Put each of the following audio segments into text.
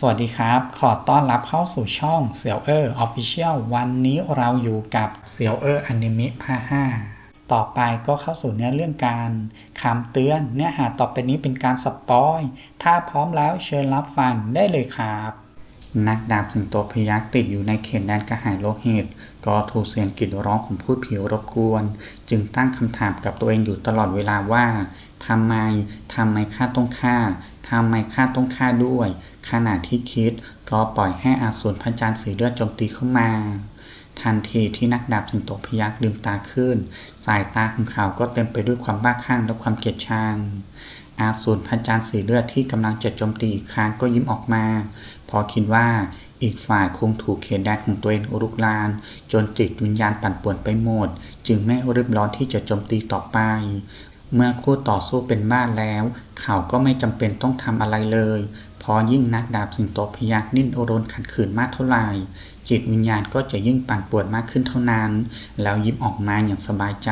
สวัสดีครับ ขอต้อนรับเข้าสู่ช่องเสี่ยวเออร์ออฟฟิเชียลวันนี้เราอยู่กับเสี่ยวเออร์อนิเมะภาค5ต่อไปก็เข้าสู่เนื้อเรื่องการคำเตือนเนื้อหาต่อไปนี้เป็นการสปอย ถ้าพร้อมแล้วเชิญรับฟังได้เลยครับ นักดาบสิงโตพยักติดอยู่ในเขตแดนกระหายโลหิต ก็ถูกเสียงกรีดร้องของพูดผิวรบกวน จึงตั้งคำถามกับตัวเองอยู่ตลอดเวลาว่าทำไม ทำไมข้าต้องฆ่า ทำไมข้าต้องฆ่าด้วย ขณะที่คิดก็ปล่อยให้อาสูรพระจันทร์สีเลือดโจมตีเข้ามา ทันทีที่นักดาบสิงโตพยักลืมตาขึ้น สายตาของเขาก็เต็มไปด้วยความบ้าคลั่งและความเกลียดชังอาสูรพระจันทร์สีเลือดที่กำลังจะโจมตีอีกครั้งก็ยิ้มออกมา พอคิดว่าอีกฝ่ายคงถูกเขตแดนของตัวเองรุกราน จนจิตวิญญาณปั่นป่วนไปหมด จึงไม่รีบร้อนที่จะโจมตีต่อไป เมื่อคู่ต่อสู้เป็นบ้านแล้ว เขาก็ไม่จำเป็นต้องทำอะไรเลยเพราะยิ่งนักดาบสิงโตพยักนิ่นโอรนขัดขืนมากเท่าไหร่ จิตวิญญาณก็จะยิ่งปั่นปวนมากขึ้นเท่านั้น แล้วยิ้มออกมาอย่างสบายใจ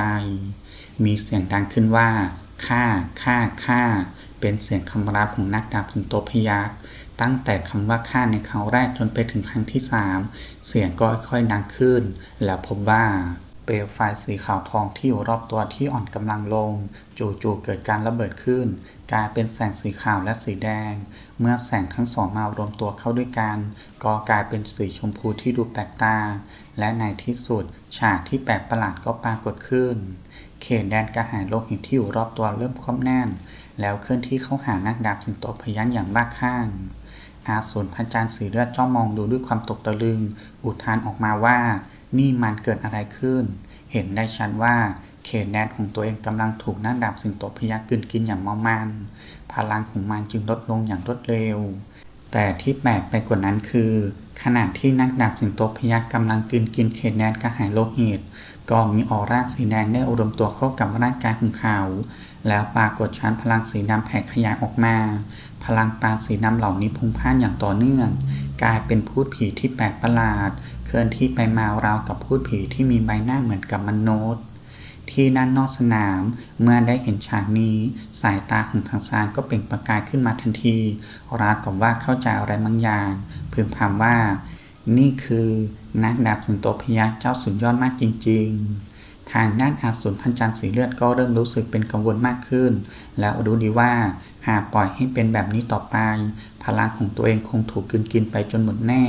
มีเสียงดังขึ้นว่าฆ่าฆ่าฆ่าเป็นเสียงคำรามของนักดาบสิงโตพยักตั้งแต่คำว่าฆ่าในครั้งแรกจนไปถึงครั้งที่สามเสียงก็ค่อยๆดังขึ้น แล้วพบว่า เปลวไฟสีขาวทองที่อยู่รอบตัวที่อ่อนกำลังลง จู่ๆเกิดการระเบิดขึ้น กลายเป็นแสงสีขาวและสีแดง เมื่อแสงทั้งสองมารวมตัวเข้าด้วยกัน ก็กลายเป็นสีชมพูที่ดูแปลกตา และในที่สุดฉากที่แปลกประหลาดก็ปรากฏขึ้น เขตแดนกระหายโลหิตที่อยู่รอบตัวเริ่มคว่ำแน่น แล้วเคลื่อนที่เข้าหานักดาบสิงโตพยัญอย่างบ้าคลั่งอาสูรพระจันสีเลือดจ้องมองดูด้วยความตกตะลึง อุทานออกมาว่า นี่มันเกิดอะไรขึ้น เห็นได้ชัดว่าเขตแดนของตัวเองกำลังถูกนักดาบสิงโตพยักกินกินอย่างเมามัน พลังของมันจึงลดลงอย่างรวดเร็ว แต่ที่แปลกไปกว่านั้นคือ ขณะที่นักดาบสิงโตพยักกำลังกินกินเขตแดนกระหายโลหิตก็มีออร่าสีแดงได้อุดมตัวเข้ากับร่างกายของเขา แล้วปรากฏชั้นพลังสีดำแผ่ขยายออกมา พลังปานสีดำเหล่านี้พุ่งพ่านอย่างต่อเนื่อง กลายเป็นพูดผีที่แปลกประหลาด เคลื่อนที่ไปมาราวกับพูดผีที่มีใบหน้าเหมือนกับมนุษย์ ที่ด้านนอกสนาม เมื่อได้เห็นฉากนี้ สายตาของทางซานก็เปล่งประกายขึ้นมาทันที ราวกับว่าเข้าใจอะไรบางอย่างพึงพำว่า นี่คือนักดาบสิงโตพยัคฆ์เจ้าสุดยอดมากจริง ๆ ทางด้านอาสูรพันจันทร์สีเลือดก็เริ่มรู้สึกเป็นกังวลมากขึ้น และรู้ดีว่าหากปล่อยให้เป็นแบบนี้ต่อไป พลังของตัวเองคงถูกกินกินไปจนหมดแน่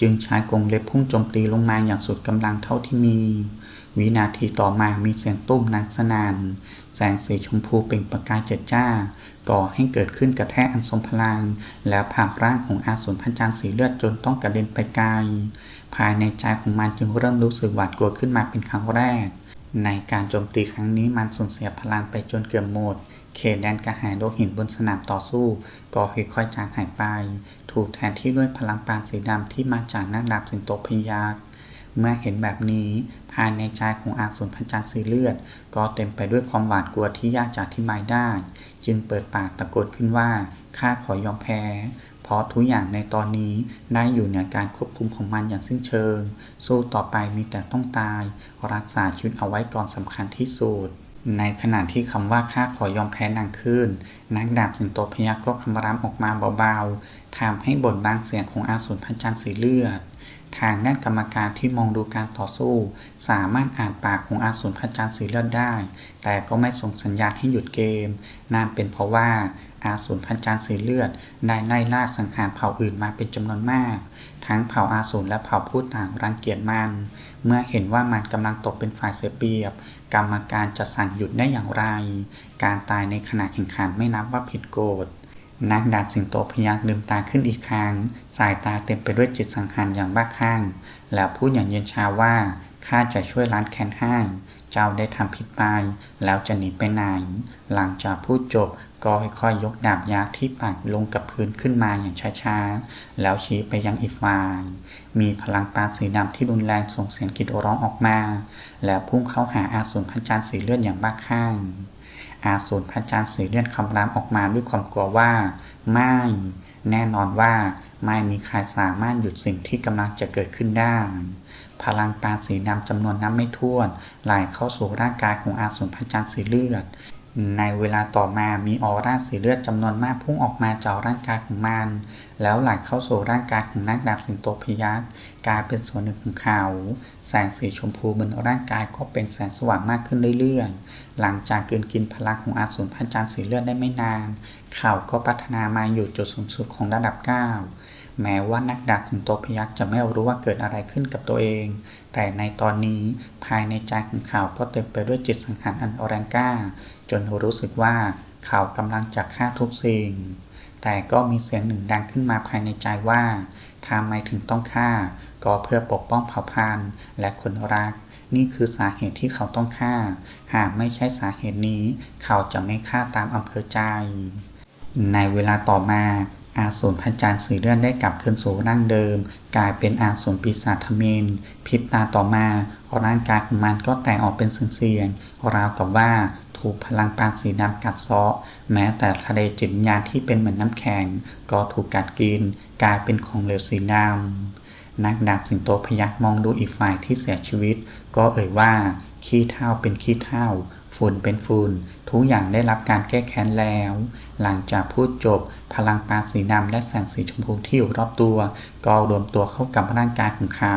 จึงใช้กรงเล็บพุ่งโจมตีลงมาอย่างสุดกำลังเท่าที่มี วินาทีต่อมามีเสียงตุ้มนักสนาน แสงสีชมพูเปล่งประกายเจิดจ้า ก่อให้เกิดขึ้นกระแทกอันทรงพลัง แล้วผลักร่างของอาสูรพันจันทร์สีเลือดจนต้องกระเด็นไปไกล ภายในใจของมันจึงเริ่มรู้สึกหวาดกลัวขึ้นมาเป็นครั้งแรก ในการโจมตีครั้งนี้มันสูญเสียพลังไปจนเกือบหมด เขตแดนกระหายโลหิตบนสนามต่อสู้ก็ค่อยๆจางหายไป ถูกแทนที่ด้วยพลังปานสีดำที่มาจากนักดาบสิงโตพยัคฆ์เมื่อเห็นแบบนี้ ภายในใจของอาสูรพระจันทร์สีเลือด ก็เต็มไปด้วยความหวาดกลัวที่ยากจะอธิบายได้ จึงเปิดปากตะโกนขึ้นว่าข้าขอยอมแพ้ เพราะทุกอย่างในตอนนี้ได้อยู่เหนือการควบคุมของมันอย่างสิ้นเชิง สู้ต่อไปมีแต่ต้องตาย รักษาชีวิตเอาไว้ก่อนสำคัญที่สุดในขณะที่คำว่าข้าขอยอมแพ้ดังขึ้นนักดาบสิงโตพยักก็คำรามออกมาเบาๆทำให้บทบางเสียงของอาสูรพันจันทร์สีเลือด ทางด้านกรรมการที่มองดูการต่อสู้ สามารถอ่านปากของอาสูรพระจันทร์สีเลือดได้ แต่ก็ไม่ส่งสัญญาณให้หยุดเกมนั่นเป็นเพราะว่าอาสูรพระจันทร์สีเลือดได้ไล่ล่าสังหารเผ่าอื่นมาเป็นจำนวนมาก ทั้งเผ่าอาสูรและเผ่าผู้ต่างรังเกียจมัน เมื่อเห็นว่ามันกำลังตกเป็นฝ่ายเสียเปรียบ กรรมการจะสั่งหยุดได้อย่างไร การตายในขณะแข่งขันไม่นับว่าผิดกฎ นักดาบสิงโตพยักลืมตาขึ้นอีกครั้ง สายตาเต็มไปด้วยจิตสังหารอย่างบ้าคลั่ง แล้วพูดอย่างเย็นชาว่า ข้าจะช่วยล้างแคนห้เจ้าได้ทำผิดไป แล้วจะหนีไปไหน หลังจากพูดจบก็ค่อยๆยกดาบยักษ์ที่ปักลงกับพื้นขึ้นมาอย่างช้าๆ แล้วชี้ไปยังอีกฝ่าย มีพลังปานสีดำที่รุนแรงส่งเสียงกรีดร้องออกมา แล้วพุ่งเข้าหาอาสูรพระจันสีเลือดอย่างบ้าคลั่ง อาสูรพระจันทร์สีเลือนคำรามออกมาด้วยความกลัวว่า ไม่ แน่นอนว่าไม่มีใครสามารถหยุดสิ่งที่กำลังจะเกิดขึ้นได้ พลังปานสีดำจำนวนนับไม่ถ้วนไหลเข้าสู่ร่างกายของอาสูรพระจันทร์สีเลือด ในเวลาต่อมามีออร่าสีเลือดจำนวนมากพุ่งออกมาจากร่างกายของมัน แล้วไหลเข้าสู่ร่างกายของนักดาบสิงโตพยัคฆ์กลายเป็นส่วนหนึ่งของเขา แสงสีชมพูบนร่างกายก็เป็นแสงสว่างมากขึ้นเรื่อยๆ หลังจากกินกินพลังของอาสูรพระจันทร์สีเลือดได้ไม่นาน เขาก็พัฒนามาอยู่จุดสูงสุดของระดับ 9 แม้ว่านักดาบสิงโตพยัคฆ์จะไม่รู้ว่าเกิดอะไรขึ้นกับตัวเอง แต่ในตอนนี้ภายในใจของเขาก็เต็มไปด้วยจิตสังหารอันแรงกล้า จนรู้สึกว่าเขากำลังจะฆ่าทุกสิ่ง แต่ก็มีเสียงหนึ่งดังขึ้นมาภายในใจว่าทำไมถึงต้องฆ่า ก็เพื่อปกป้องเผ่าพันธุ์และคนรัก นี่คือสาเหตุที่เขาต้องฆ่า หากไม่ใช่สาเหตุนี้ เขาจะไม่ฆ่าตามอำเภอใจ ในเวลาต่อมา อาสูรพระจันทร์สีเลือดได้กลับคืนสู่ร่างเดิม กลายเป็นอาสูรปีศาจทมินพริบตาต่อมาร่างกายของมันก็แตกออกเป็นเสียงๆราวกับว่า ถูกพลังปานสีดำกัดเซาะ แม้แต่ทะเลจิตวิญญาณที่เป็นเหมือนน้ำแข็ง ก็ถูกกัดกิน กลายเป็นของเหลวสีดำนักดาบสิงโตพยักมองดูอีกฝ่ายที่เสียชีวิต ก็เอ่ยว่า ขี้เท่าเป็นขี้เท่าฝุ่นเป็นฝุ่นทุกอย่างได้รับการแก้แค้นแล้ว หลังจากพูดจบ พลังปานสีดำและแสงสีชมพูที่อยู่รอบตัว ก็รวมตัวเข้ากับร่างกายของเขา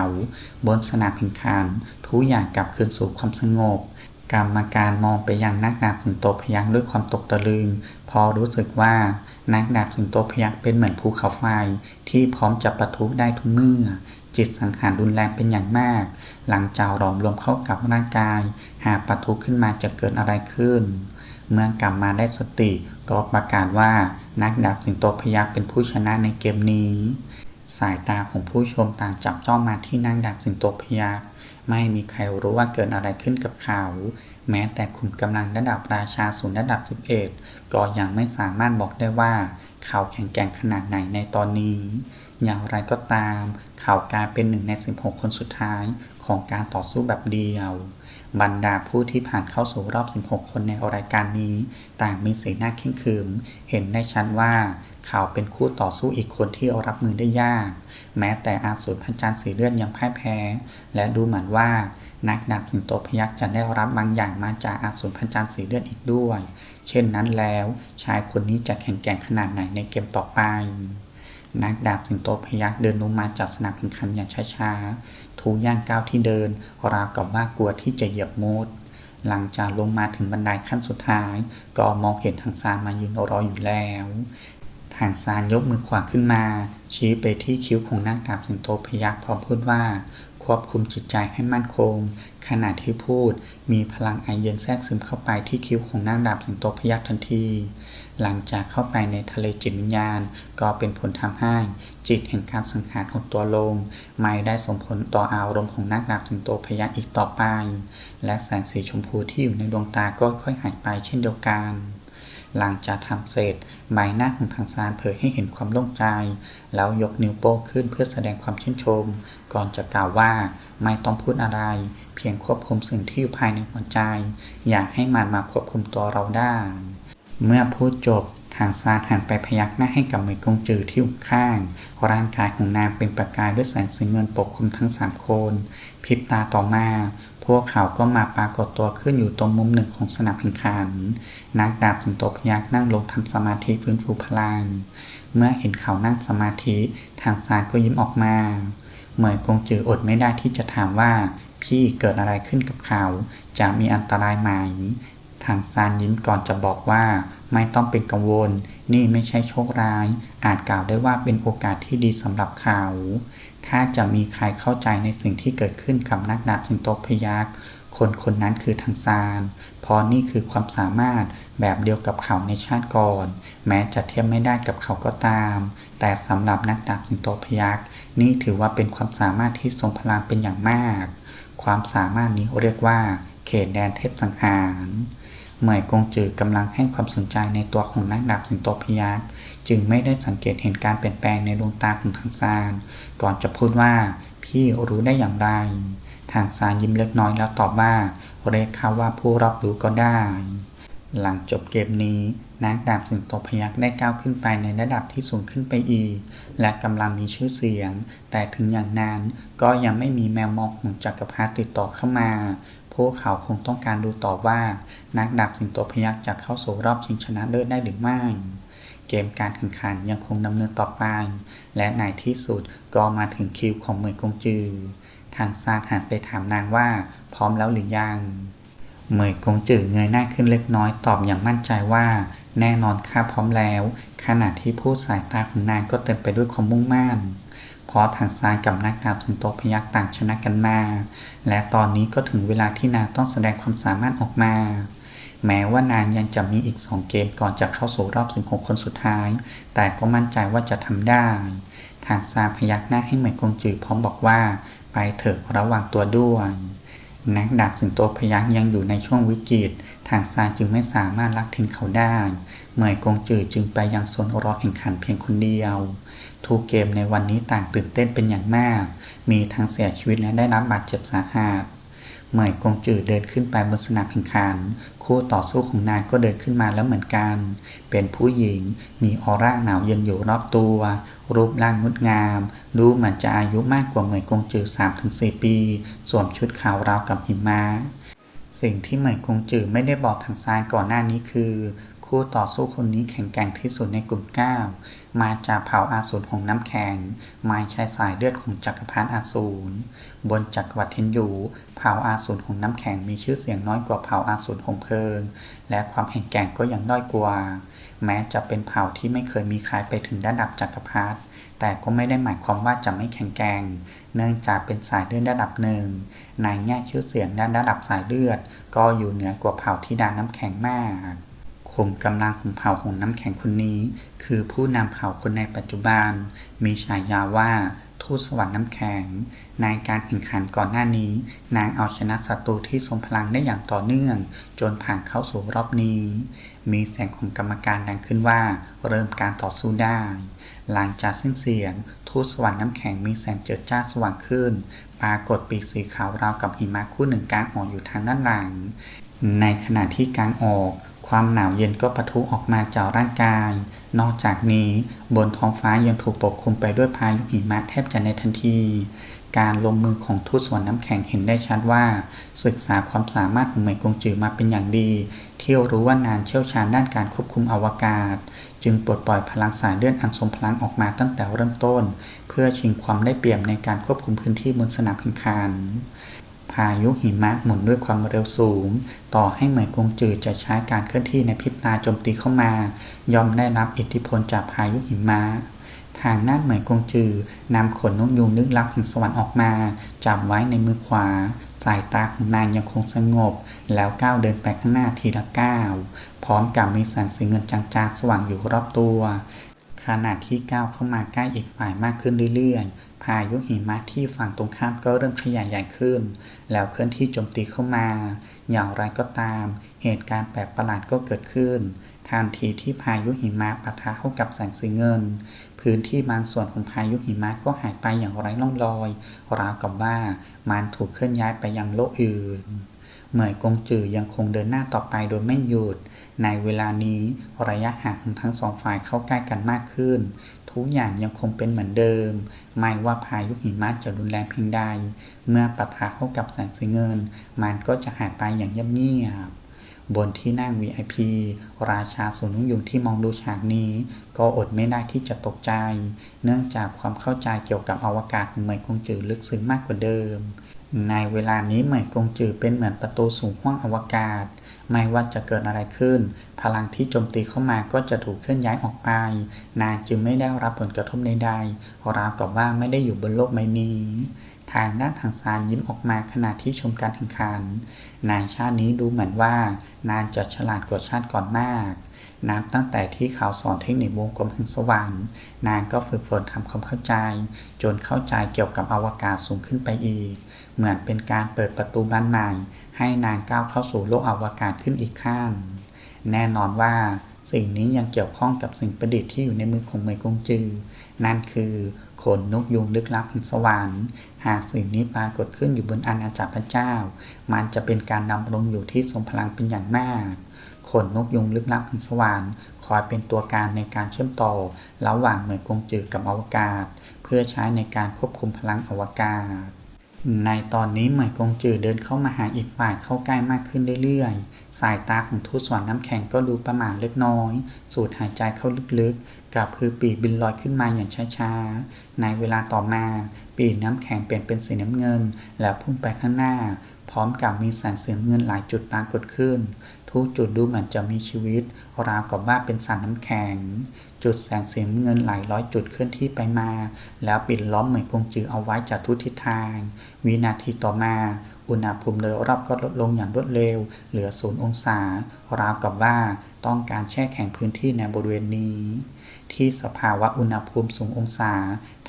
บนสนามแข่งขันทุกอย่างกลับคืนสู่ความสงบ กรรมการมองไปยังนักดาบสิงโตพยักด้วยความตกตะลึง พอรู้สึกว่านักดาบสิงโตพยักเป็นเหมือนภูเขาไฟ ที่พร้อมจะปะทุได้ทุกเมื่อ จิตสังหารรุนแรงเป็นอย่างมาก หลังจากหลอมรวมเข้ากับร่างกาย หากปะทุขึ้นมาจะเกิดอะไรขึ้น เมื่อกลับมาได้สติก็ประกาศว่านักดาบสิงโตพยักเป็นผู้ชนะในเกมนี้ สายตาของผู้ชมต่างจับจ้องมาที่นักดาบสิงโตพยัก ไม่มีใครรู้ว่าเกิดอะไรขึ้นกับเขา แม้แต่ขุมกำลังระดับราชาศูนย์ระดับ 11 ก็ยังไม่สามารถบอกได้ว่า เขาแข็งแกร่งขนาดไหนในตอนนี้ อย่างไรก็ตาม เขากลายเป็นหนึ่งใน 16 คนสุดท้ายของการต่อสู้แบบเดียว บรรดาผู้ที่ผ่านเข้าสู่รอบ 16 คนในรายการนี้ ต่างมีสีหน้าเข่งขรึมเห็นได้ชัดว่า เขาเป็นคู่ต่อสู้อีกคนที่รับมือได้ยาก แม้แต่อาสูรพระจันทร์สีเลือดยังพ่ายแพ้ และดูเหมือนว่านักดาบสิงโตพยักจะได้รับบางอย่างมาจากอาสูรพระจันทร์สีเลือดอีกด้วย เช่นนั้นแล้วชายคนนี้จะแข็งแกร่งขนาดไหนในเกมต่อไป นักดาบสิงโตพยักเดินลงมาจากสนามแข่งขันอย่างช้าๆทุกย่างก้าวที่เดินราวกับว่ากลัวที่จะเหยียบมดหลังจากลงมาถึงบันไดขั้นสุดท้าย ก็มองเห็นทางซานมายืนรออยู่แล้ว ทางซานยกมือขวาขึ้นมา ชี้ไปที่คิ้วของนักดาบสิงโตพยักพร้อมพูดว่า ควบคุมจิตใจให้มั่นคง ขณะที่พูด มีพลังไอเย็นแทรกซึมเข้าไปที่คิ้วของนักดาบสิงโตพยักทันที หลังจากเข้าไปในทะเลจิตวิญญาณ ก็เป็นผลทำให้ จิตแห่งการสังหารหดตัวลง ไม่ได้ส่งผลต่ออารมณ์ของนักดาบสิงโตพยักอีกต่อไป และแสงสีชมพูที่อยู่ในดวงตาก็ค่อยหายไปเช่นเดียวกัน หลังจากทำเสร็จใบหน้าของทางซานเผยให้เห็นความโล่งใจ แล้วยกนิ้วโป้งขึ้นเพื่อแสดงความชื่นชม ก่อนจะกล่าวว่าไม่ต้องพูดอะไร เพียงควบคุมสิ่งที่อยู่ภายในหัวใจ อย่าให้มันมาควบคุมตัวเราได้ เมื่อพูดจบทางซานหันไปพยักหน้าให้กับเหมยกงจือที่อยู่ข้าง ร่างกายของนางเป็นประกายด้วยแสงสีเงินปกคลุมทั้งสามคน พริบตาต่อมา พวกเขาก็มาปรากฏตัวขึ้นอยู่ตรงมุมหนึ่งของสนามแข่งขัน นักดาบสิงโตพยักนั่งลงทำสมาธิฟื้นฟูพลัง เมื่อเห็นเขานั่งสมาธิ ทางซานก็ยิ้มออกมา เหมยกงจืออดไม่ได้ที่จะถามว่า พี่เกิดอะไรขึ้นกับเขา จะมีอันตรายไหม ทางซานยิ้มก่อนจะบอกว่า ไม่ต้องเป็นกังวล นี่ไม่ใช่โชคร้าย อาจกล่าวได้ว่าเป็นโอกาสที่ดีสำหรับเขา ถ้าจะมีใครเข้าใจในสิ่งที่เกิดขึ้นกับนักดาบสิงโตพยักคนคนนั้นคือทางซานเพราะนี่คือความสามารถแบบเดียวกับเขาในชาติก่อน แม้จะเทียบไม่ได้กับเขาก็ตาม แต่สำหรับนักดาบสิงโตพยักนี่ถือว่าเป็นความสามารถที่ทรงพลังเป็นอย่างมาก ความสามารถนี้เรียกว่า เขตแดนเทพสังหารเหมยกงจือกำลังให้ความสนใจในตัวของนักดาบสิงโตพยัก จึงไม่ได้สังเกตเห็นการเปลี่ยนแปลงในดวงตาของทางซาน ก่อนจะพูดว่า พี่รู้ได้อย่างไร ทางซานยิ้มเล็กน้อยแล้วตอบว่า เรียกเขาว่าผู้รับรู้ก็ได้ หลังจบเกมนี้นักดาบสิงโตพยักได้ก้าวขึ้นไปในระดับที่สูงขึ้นไปอีก และกำลังมีชื่อเสียง แต่ถึงอย่างนั้นก็ยังไม่มีแมวมองของจักรพรรดิติดต่อเข้ามา พวกเขาคงต้องการดูต่อว่า นักดาบสิงโตพยักจะเข้าสู่รอบชิงชนะเลิศได้หรือไม่ เกมการแข่งขันยังคงดำเนินต่อไป และในที่สุดก็มาถึงคิวของเหมยกงจือ ทางซานหันไปถามนางว่าพร้อมแล้วหรือยัง เหมยกงจือเงยหน้าขึ้นเล็กน้อยตอบอย่างมั่นใจว่า แน่นอนข้าพร้อมแล้ว ขณะที่พูดสายตาของนางก็เต็มไปด้วยความมุ่งมั่นเพราะทางซานกับนักดาบสิงโตพยักต่างชนะกันมา และตอนนี้ก็ถึงเวลาที่นางต้องแสดงความสามารถออกมา แม้ว่านางยังจะมีอีก 2 เกมก่อนจะเข้าสู่รอบ 16 คนสุดท้าย แต่ก็มั่นใจว่าจะทำได้ ทางซาพยักหน้าให้เหมยกงจือพร้อมบอกว่า ไปเถอะระวังตัวด้วยนักดาบสิงโตพยักยังอยู่ในช่วงวิกฤต ทางซานจึงไม่สามารถลักทิ้งเขาได้ เหมยกงจือจึงไปยังโซนรอแข่งขันเพียงคนเดียว ทุกเกมในวันนี้ต่างตื่นเต้นเป็นอย่างมาก มีทั้งเสียชีวิตและได้รับบาดเจ็บสาหัส เหมยกงจือเดินขึ้นไปบนสนามแข่งขัน คู่ต่อสู้ของนางก็เดินขึ้นมาแล้วเหมือนกัน เป็นผู้หญิง มีออร่าหนาวเย็นอยู่รอบตัว รูปร่างงดงาม ดูเหมือนจะอายุมากกว่าเหมยกงจือ3-4 ปี สวมชุดขาวราวกับหิมะสิ่งที่เหมยกงจือไม่ได้บอกทางซานก่อนหน้านี้คือ คู่ต่อสู้คนนี้แข็งแกร่งที่สุดในกลุ่ม 9 มาจากเผ่าอาสูรของน้ำแข็งไม่ใช่สายเลือดของจักรพรรดิอาสูรบนจักรวรรดิเทนยูเผ่าอาสูรของน้ำแข็งมีชื่อเสียงน้อยกว่าเผ่าอาสูรของเพลิง และความแข็งแกร่งก็ยังด้อยกว่า แม้จะเป็นเผ่าที่ไม่เคยมีใครไปถึงระดับจักรพรรดิแต่ก็ไม่ได้หมายความว่าจะไม่แข็งแกร่ง เนื่องจากเป็นสายเลือดระดับหนึ่ง ในแง่ชื่อเสียงด้านระดับสายเลือด ก็อยู่เหนือกว่าเผ่าธิดาน้ำแข็งมาก ขุมกำลังของเผ่าหงน้ำแข็งคนนี้ คือผู้นำเผ่าคนในปัจจุบัน มีฉายาว่าทูตสวรรค์น้ำแข็ง ในการแข่งขันก่อนหน้านี้ นางเอาชนะศัตรูที่ทรงพลังได้อย่างต่อเนื่อง จนผ่านเข้าสู่รอบนี้ มีเสียงของกรรมการดังขึ้นว่า เริ่มการต่อสู้ได้ หลังจากสิ้นเสียง ทูตสวรรค์น้ำแข็งมีแสงเจิดจ้าสว่างขึ้น ปรากฏปีกสีขาวราวกับหิมะคู่หนึ่งกลางออกอยู่ทางด้านหลัง ในขณะที่กลางออก ความหนาวเย็นก็ปะทุออกมาจากร่างกาย นอกจากนี้บนท้องฟ้ายังถูกปกคลุมไปด้วยพายุหิมะแทบจะในทันที การลงมือของทูตสวรรค์น้ำแข็งเห็นได้ชัดว่า ศึกษาความสามารถของเหมยกงจือมาเป็นอย่างดี เที่ยวรู้ว่านานเชี่ยวชาญด้านการควบคุมอวกาศ จึงปลดปล่อยพลังสายเลื่อดอันทรงพลังออกมาตั้งแต่เริ่มต้น เพื่อชิงความได้เปรียบในการควบคุมพื้นที่บนสนามแข่งขัน พายุหิมะหมุนด้วยความเร็วสูง ต่อให้เหมยกงจือจะใช้การเคลื่อนที่ในพริบตาโจมตีเข้ามา ย่อมได้รับอิทธิพลจากพายุหิมะทางด้านเหมยกงจือนำขนนกยูงลึกลับแห่งสวรรค์ออกมา จับไว้ในมือขวา สายตาของนางยังคงสงบ แล้วก้าวเดินไปข้างหน้าทีละก้าว พร้อมกับมีแสงสีเงินจางๆสว่างอยู่รอบตัว ขณะที่ก้าวเข้ามาใกล้อีกฝ่ายมากขึ้นเรื่อยๆ พายุหิมะที่ฝั่งตรงข้ามก็เริ่มขยายใหญ่ขึ้น แล้วเคลื่อนที่โจมตีเข้ามา อย่างไรก็ตาม เหตุการณ์แปลกประหลาดก็เกิดขึ้น ทันทีที่พายุหิมะปะทะเข้ากับแสงสีเงิน พื้นที่บางส่วนของพายุหิมะก็หายไปอย่างไร้ร่องรอย ราวกับว่ามันถูกเคลื่อนย้ายไปยังโลกอื่น เหมยกงจือยังคงเดินหน้าต่อไปโดยไม่หยุด ในเวลานี้ระยะห่างของทั้งสองฝ่ายเข้าใกล้กันมากขึ้น ทุกอย่างยังคงเป็นเหมือนเดิม ไม่ว่าพายุหิมะจะรุนแรงเพียงใด เมื่อปะทะเข้ากับแสงสีเงิน มันก็จะหายไปอย่างเงียบๆบนที่นั่ง VIP ราชาสวนนุ่งยุงที่มองดูฉากนี้ ก็อดไม่ได้ที่จะตกใจ เนื่องจากความเข้าใจเกี่ยวกับอวกาศของเหมยกงจือลึกซึ้งมากกว่าเดิม ในเวลานี้เหมยกงจือเป็นเหมือนประตูสู่ห้วงอวกาศ ไม่ว่าจะเกิดอะไรขึ้น พลังที่โจมตีเข้ามาก็จะถูกเคลื่อนย้ายออกไป นางจึงไม่ได้รับผลกระทบใดๆราวกับว่าไม่ได้อยู่บนโลกใบนี้ ทางด้านทางซานยิ้มออกมาขณะที่ชมการแข่งขัน นายชาตินี้ดูเหมือนว่านางจะฉลาดกว่าชาติก่อนมาก นับตั้งแต่ที่เขาสอนเทคนิควงกลมแห่งสวรรค์นางก็ฝึกฝนทำความเข้าใจ จนเข้าใจเกี่ยวกับอวกาศสูงขึ้นไปอีก เหมือนเป็นการเปิดประตูบานใหม่ ให้นางก้าวเข้าสู่โลกอวกาศขึ้นอีกขั้น แน่นอนว่าสิ่งนี้ยังเกี่ยวข้องกับสิ่งประดิษฐ์ที่อยู่ในมือของเมยกงจือ นั่นคือขนนกยุงลึกลับแห่งสวรรค์ หากสิ่งนี้ปรากฏขึ้นอยู่บนอาณาจักรพระเจ้า มันจะเป็นการดำรงอยู่ที่ทรงพลังเป็นอย่างมาก ขนนกยุงลึกลับแห่งสวรรค์คอยเป็นตัวการในการเชื่อมต่อ ระหว่างเหมยกงจือกับอวกาศ เพื่อใช้ในการควบคุมพลังอวกาศ ในตอนนี้เหมยกงจือเดินเข้ามาหาอีกฝ่ายเข้าใกล้มากขึ้นเรื่อยๆ สายตาของทูตสวรรค์น้ำแข็งก็ดูประหม่าเล็กน้อย สูดหายใจเข้าลึกๆ กับพือปีบินลอยขึ้นมาอย่างช้าๆ ในเวลาต่อมา ปีน้ำแข็งเปลี่ยนเป็นสีน้ำเงิน แล้วพุ่งไปข้างหน้าพร้อมกับมีแสงสีน้ำเงินหลายจุดปรากฏขึ้น ทุกจุดดูเหมือนจะมีชีวิตราวกับว่าเป็นสัตว์น้ำแข็ง จุดแสงสีน้ำเงินหลายร้อยจุดเคลื่อนที่ไปมา แล้วปิดล้อมเหมยกงจือเอาไว้จากทุกทิศทาง วินาทีต่อมา อุณหภูมิโดยรอบก็ลดลงอย่างรวดเร็ว เหลือศูนย์องศา ราวกับว่าต้องการแช่แข็งพื้นที่ในบริเวณนี้ ที่สภาวะอุณหภูมิสูงองศา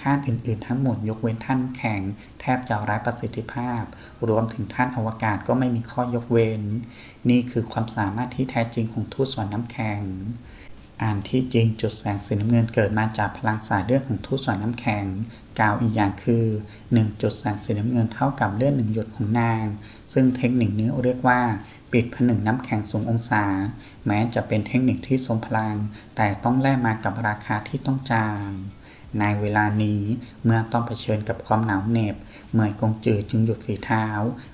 ธาตุอื่นๆ ทั้งหมดยกเว้นท่านแข็ง แทบจะไร้ประสิทธิภาพ รวมถึงท่านอวกาศก็ไม่มีข้อยกเว้น นี่คือความสามารถที่แท้จริงของทูตสวรรค์น้ำแข็ง อันที่จริงจุดแสงสีน้ำเงินเกิดมาจากพลังสายเลือดของทูตสวนน้ำแข็ง กล่าวอีกอย่างคือ 1 จุดแสงสีน้ำเงินเท่ากับเลือดหนึ่งหยดของนาง ซึ่งเทคนิคนี้เรียกว่า ปิดผนึกน้ำแข็งสูงองศา แม้จะเป็นเทคนิคที่ทรงพลัง แต่ต้องแลกมากับราคาที่ต้องจ่าย ในเวลานี้ เมื่อต้องเผชิญกับความหนาวเหน็บเหมยกงจือจึงหยุดฝีเท้า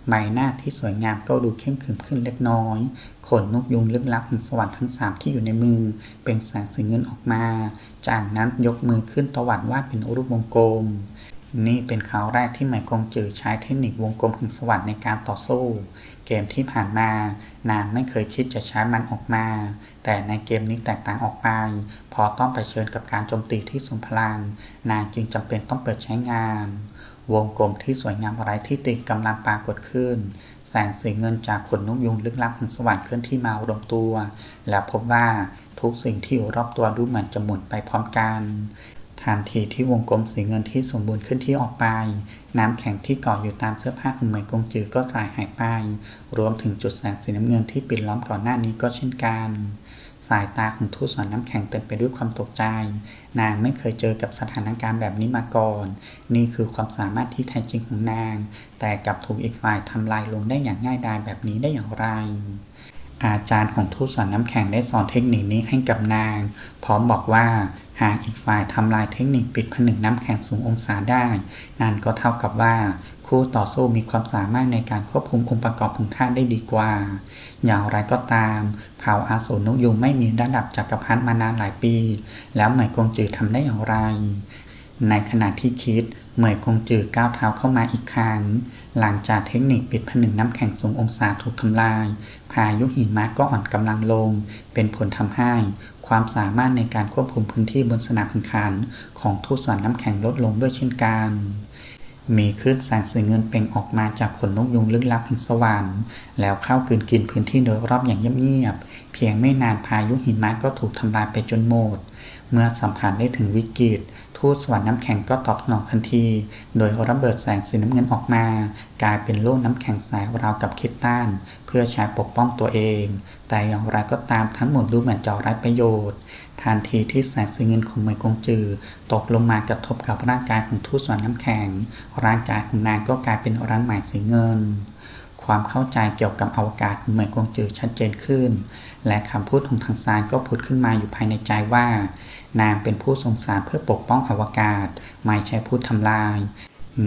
ใบหน้าที่สวยงามก็ดูเข้มขึงขึ้นเล็กน้อยขนนกยุงลึกลับแห่งสวรรค์ทั้งสามที่อยู่ในมือ เป็นแสงสีเงินออกมา จากนั้นยกมือขึ้นตวัดว่าเป็นรูปวงกลมนี่เป็นคราวแรกที่หมายกงจือใช้เทคนิควงกลมแห่งสวรรค์ในการต่อสู้ เกมที่ผ่านมา นางไม่เคยคิดจะใช้มันออกมา แต่ในเกมนี้แตกต่างออกไป พอต้องไปเชิญกับการโจมตีที่ทรงพลัง นางจึงจำเป็นต้องเปิดใช้งาน วงกลมที่สวยงามอะไรที่ติดกำลังปรากฏขึ้น แสงสีเงินจากขนนกยุงลึกลับแห่งสวรรค์เคลื่อนที่มารวมตัว และพบว่าทุกสิ่งที่อยู่รอบตัวดูเหมือนจะหมุนไปพร้อมกัน ทันทีที่วงกลมสีเงินที่สมบูรณ์ขึ้นที่ออกไป น้ำแข็งที่เกาะอยู่ตามเสื้อผ้าของเหมยกงจือก็สายหายไป รวมถึงจุดแสงสีน้ำเงินที่ปิดล้อมก่อนหน้านี้ก็เช่นกัน สายตาของทูตสอนน้ำแข็งเต็มไปด้วยความตกใจ นางไม่เคยเจอกับสถานการณ์แบบนี้มาก่อน นี่คือความสามารถที่แท้จริงของนาง แต่กลับถูกอีกฝ่ายทำลายลงได้อย่างง่ายดายแบบนี้ได้อย่างไรอาจารย์ของทูตสอนน้ำแข็งได้สอนเทคนิคนี้ให้กับนาง พร้อมบอกว่า หากอีกฝ่ายทำลายเทคนิคปิดผนึกน้ำแข็งสูงองศาได้ นั่นก็เท่ากับว่า คู่ต่อสู้มีความสามารถในการควบคุมองค์ประกอบของท่าได้ดีกว่า อย่างไรก็ตาม เผ่าอาสูรนกยุงไม่มีระดับจักรพรรดิมานานหลายปี แล้วเหมยกงจือทำได้อย่างไร ในขณะที่คิดเหมยกงจือก้าวเท้าเข้ามาอีกครั้ง หลังจากเทคนิคปิดผนึกน้ำแข็งสูงองศาถูกทำลายายุหิมะก็อ่อนกำลังลง เป็นผลทำให้ ความสามารถในการควบคุมพื้นที่บนสนามแข่งขัน ของทูตสวนน้ำแข็งลดลงด้วยเช่นกันมีคลื่นแสงสีเงินเปล่งออกมาจากขนนกยุงลึกลับแห่งสวรรค์ แล้วเข้ากืนกินพื้นที่โดยรอบอย่างเงียบๆเพียงไม่นานพายุหิมะก็ถูกทำลายไปจนหมด เมื่อสัมผัสได้ถึงวิกฤตทูตสวรรค์น้ำแข็งก็ตอบสนองทันที โดยระเบิดแสงสีน้ำเงินออกมา กลายเป็นโล่น้ำแข็งสายราวกับคิดต้าน เพื่อใช้ปกป้องตัวเอง แต่อย่างไรก็ตามทั้งหมดดูเหมือนจะไร้ประโยชน์ทันทีที่แสงสีเงินของเมยกงจือ ตกลงมากระทบกับร่างกายของทูตสวรรค์น้ำแข็ง ร่างกายของนางก็กลายเป็นร้านหมายสีเงิน ความเข้าใจเกี่ยวกับอวกาศของเมยกงจือชัดเจนขึ้น และคำพูดของทางซานก็ผุดขึ้นมาอยู่ภายในใจว่า นางเป็นผู้สงสารเพื่อปกป้องอวกาศ ไม่ใช่ผู้ทำลาย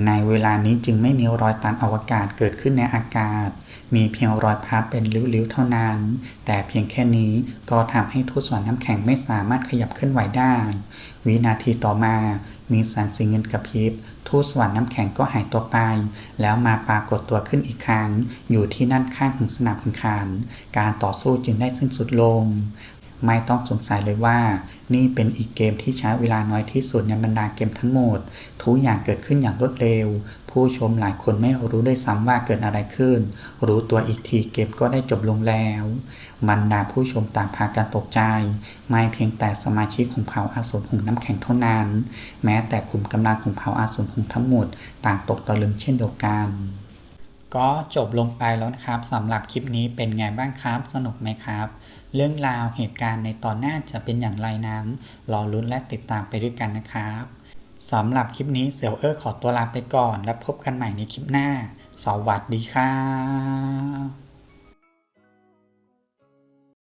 ในเวลานี้จึงไม่มีรอยตันอวกาศเกิดขึ้นในอากาศ มีเพียงรอยพับเป็นริ้วๆเท่านั้น แต่เพียงแค่นี้ก็ทำให้ทูตสวรรค์น้ำแข็งไม่สามารถขยับเคลื่อนไหวได้ วินาทีต่อมา มีสารสีเงินกระพริบทูตสวรรค์น้ำแข็งก็หายตัวไป แล้วมาปรากฏตัวขึ้นอีกครั้ง อยู่ที่นั่นข้างของสนามแข่งขัน การต่อสู้จึงได้สิ้นสุดลง ไม่ต้องสงสัยเลยว่า นี่เป็นอีกเกมที่ใช้เวลาน้อยที่สุดในบรรดาเกมทั้งหมด ทุกอย่างเกิดขึ้นอย่างรวดเร็ว ผู้ชมหลายคนไม่รู้ด้วยซ้ำว่าเกิดอะไรขึ้น รู้ตัวอีกทีเกมก็ได้จบลงแล้วบรรดาผู้ชมต่างพากันตกใจ ไม่เพียงแต่สมาชิกของเผ่าอาสูรหงน้ำแข็งเท่านั้น แม้แต่ขุมกำลังของเผ่าอาสูรหงทั้งหมด ต่างตกตะลึงเช่นเดียวกันก็จบลงไปแล้วนะครับสำหรับคลิปนี้เป็นไงบ้างครับ สนุกไหมครับ เรื่องราวเหตุการณ์ในตอนหน้าจะเป็นอย่างไรนั้น รอลุ้นและติดตามไปด้วยกันนะครับสำหรับคลิปนี้เสี่ยวเออขอตัวลาไปก่อน และพบกันใหม่ในคลิปหน้า สวัสดีครับ